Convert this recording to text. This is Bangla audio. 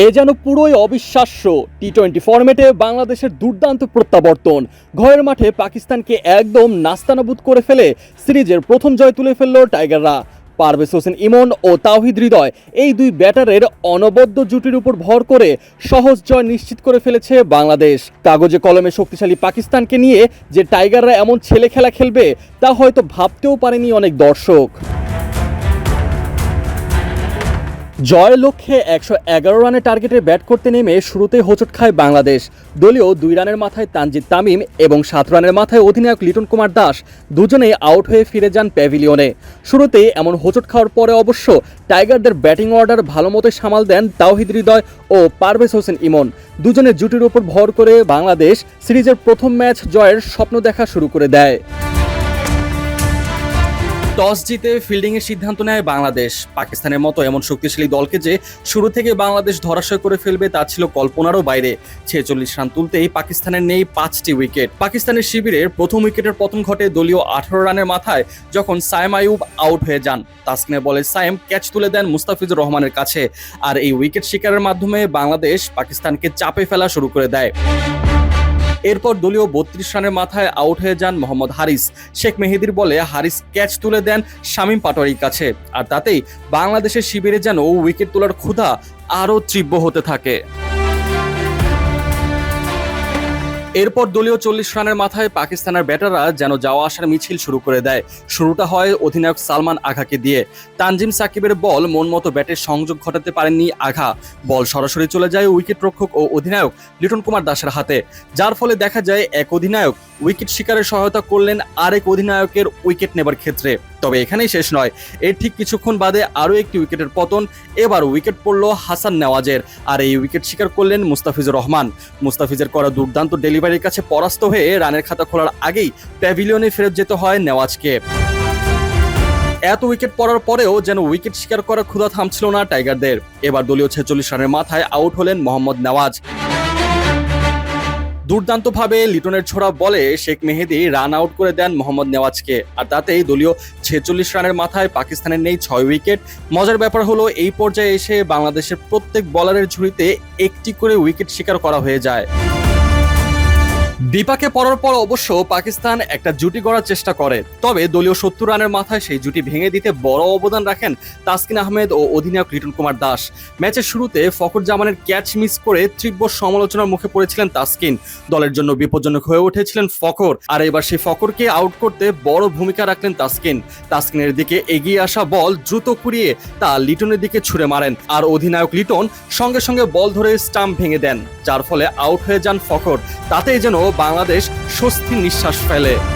এ যেন পুরোই অবিশ্বাস্য। টি টোয়েন্টি ফরম্যাটে বাংলাদেশের দুর্দান্ত প্রত্যাবর্তন। ঘরের মাঠে পাকিস্তানকে একদম নাস্তানাবুদ করে ফেলে সিরিজের প্রথম জয় তুলে ফেলল টাইগাররা। পারভেজ হোসেন ইমন ও তাওহিদ হৃদয় এই দুই ব্যাটারের অনবদ্য জুটির উপর ভর করে সহজ জয় নিশ্চিত করে ফেলেছে বাংলাদেশ। কাগজে কলমে শক্তিশালী পাকিস্তানকে নিয়ে যে টাইগাররা এমন ছেলে খেলা খেলবে, তা হয়তো ভাবতেও পারেনি অনেক দর্শক। জয়ের লক্ষ্যে একশো এগারো রানের টার্গেটে ব্যাট করতে নেমে শুরুতে হোঁচট খায় বাংলাদেশ। দলীয় দুই রানের মাথায় তানজিদ তামিম এবং সাত রানের মাথায় অধিনায়ক লিটন কুমার দাস দুজনেই আউট হয়ে ফিরে যান প্যাভিলিয়নে। শুরুতেই এমন হোঁচট খাওয়ার পরে অবশ্য টাইগারদের ব্যাটিং অর্ডার ভালো মতো সামাল দেন তাওহিদ হৃদয় ও পারভেজ হোসেন ইমন। দুজনের জুটির উপর ভর করে বাংলাদেশ সিরিজের প্রথম ম্যাচ জয়ের স্বপ্ন দেখা শুরু করে দেয়। টস জিতে ফিল্ডিংয়ের সিদ্ধান্ত নেয় বাংলাদেশ। পাকিস্তানের মতো এমন শক্তিশালী দলকে যে শুরু থেকে বাংলাদেশ ধরাশয় করে ফেলবে, তা ছিল কল্পনারও বাইরে। ছেচল্লিশ রান তুলতেই পাকিস্তানের নেই পাঁচটি উইকেট পাকিস্তানের শিবিরের প্রথম উইকেটের পতন ঘটে দলীয় আঠারো রানের মাথায়, যখন সায়েম আয়ুব আউট হয়ে যান। তাসকিনের বলে সায়েম ক্যাচ তুলে দেন মুস্তাফিজুর রহমানের কাছে। আর এই উইকেট শিকারের মাধ্যমে বাংলাদেশ পাকিস্তানকে চাপে ফেলা শুরু করে দেয়। এরপর দলীয় বত্রিশ রানের মাথায় আউট হয়ে যান মোহাম্মদ হারিস। শেখ মেহেদির বলে হারিস ক্যাচ তুলে দেন শামীম পাটোয়ারির কাছে। আর তাতেই বাংলাদেশের শিবিরে যেন উইকেট তোলার ক্ষুধা আরও তীব্র হতে থাকে। এরপর দলীয় চল্লিশ রানের মাথায় পাকিস্তানের ব্যাটাররা যেন যাওয়া আসার মিছিল শুরু করে দেয়। শুরুটা হয় অধিনায়ক সালমান আঘাকে দিয়ে। তানজিম সাকিবের বল মন মতো ব্যাটের সংযোগ ঘটাতে পারেননি আঘা। বল সরাসরি চলে যায় উইকেট রক্ষক ও অধিনায়ক লিটন কুমার দাসের হাতে। যার ফলে দেখা যায় এক অধিনায়ক উইকেট শিকারে সহায়তা করলেন আরেক অধিনায়কের উইকেট নেবার ক্ষেত্রে। তবে এখানেই শেষ নয়। এর ঠিক কিছুক্ষণ বাদে আরও একটি উইকেটের পতন, এবার উইকেট পড়ল হাসান নেওয়াজের। আর এই উইকেট শিকার করলেন মুস্তাফিজুর রহমান। মুস্তাফিজের করা দুর্দান্ত ডেলিভারির কাছে পরাস্ত হয়ে রানের খাতা খোলার আগেই প্যাভিলিয়নে ফেরত যেতে হয় নেওয়াজকে। এত উইকেট পড়ার পরেও যেন উইকেট শিকার করা ক্ষুধা থামছিল না টাইগারদের। এবার দলীয় ছেচল্লিশ রানের মাথায় আউট হলেন মোহাম্মদ নেওয়াজ। দুর্দান্তভাবে লিটনের ছোড়া বলে শেখ মেহেদি রান আউট করে দেন মোহাম্মদ নেওয়াজকে। আর তাতেই দলীয় ছেচল্লিশ রানের মাথায় পাকিস্তানের নেই ছয় উইকেট। মজার ব্যাপার হলো, এই পর্যায়ে এসে বাংলাদেশের প্রত্যেক বলারের ঝুড়িতে একটি করে উইকেট শিকার করা হয়ে যায়। বিপাকে পড়ার পর অবশ্য পাকিস্তান একটা জুটি গড়ার চেষ্টা করে। তবে দলীয় সত্তর রানের মাথায় সেই জুটি ভেঙে দিতে বড় অবদান রাখেন তাসকিন আহমেদ ও অধিনায়ক লিটন কুমার দাস। ম্যাচের শুরুতে ফখর জামানের ক্যাচ মিস করে তীব্র সমালোচনার মুখে পড়েছিলেন তাসকিন। দলের জন্য বিপজ্জনক হয়ে উঠেছিলেন ফখর। আর এবার সেই ফখরকে আউট করতে বড় ভূমিকা রাখলেন তাসকিন। তাসকিনের দিকে এগিয়ে আসা বল দ্রুত কুড়িয়ে তা লিটনের দিকে ছুড়ে মারেন। আর অধিনায়ক লিটন সঙ্গে সঙ্গে বল ধরে স্টাম্প ভেঙে দেন, যার ফলে আউট হয়ে যান ফখর। তাতেই যেন বাংলাদেশ স্বস্তি নিঃশ্বাস ফেলে।